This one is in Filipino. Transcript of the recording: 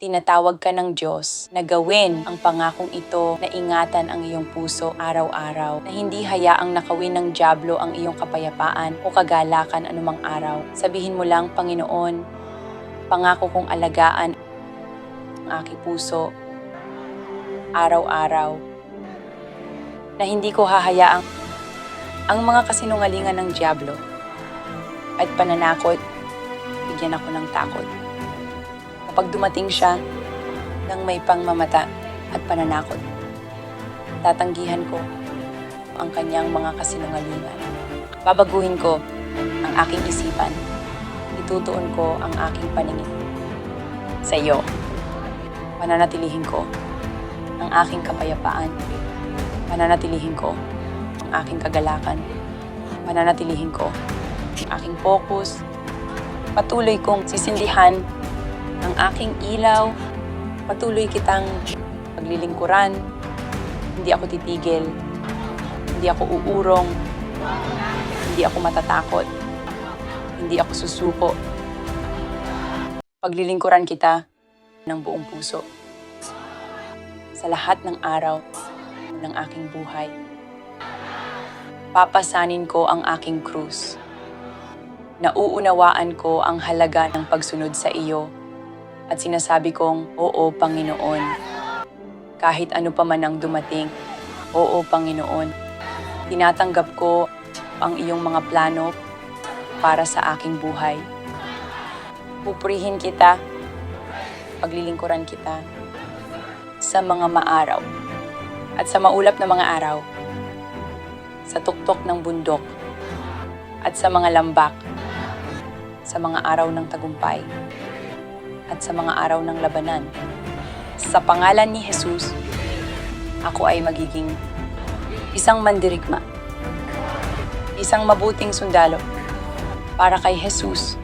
Tinatawag ka ng Diyos na gawin ang pangakong ito na ingatan ang iyong puso araw-araw, na hindi hayaang nakawin ng Diablo ang iyong kapayapaan o kagalakan anumang araw. Sabihin mo lang, Panginoon, pangako kong alagaan ang aking puso araw-araw, na hindi ko hahayaang ang mga kasinungalingan ng Diablo at pananakot, bigyan ako ng takot. Kapag dumating siya ng may pangmamata at pananakot, tatanggihan ko ang kanyang mga kasinungalingan. Babaguhin ko ang aking isipan. Itutuon ko ang aking paningin sa iyo. Pananatilihin ko ang aking kapayapaan. Pananatilihin ko ang aking kagalakan. Pananatilihin ko ang aking focus. Patuloy kong sisindihan ang aking ilaw. Patuloy kitang paglilingkuran. Hindi ako titigil. Hindi ako uurong. Hindi ako matatakot. Hindi ako susuko. Paglilingkuran kita ng buong puso. Sa lahat ng araw ng aking buhay. Papasanin ko ang aking krus. Nauunawaan ko ang halaga ng pagsunod sa iyo at sinasabi kong, Oo, Panginoon. Kahit ano pa man ang dumating, Oo, Panginoon. Tinatanggap ko ang iyong mga plano para sa aking buhay. Pupurihin kita, paglilingkuran kita sa mga maaraw at sa maulap na mga araw, sa tuktok ng bundok at sa mga lambak, sa mga araw ng tagumpay at sa mga araw ng labanan. Sa pangalan ni Jesus, ako ay magiging isang mandirigma, isang mabuting sundalo para kay Jesus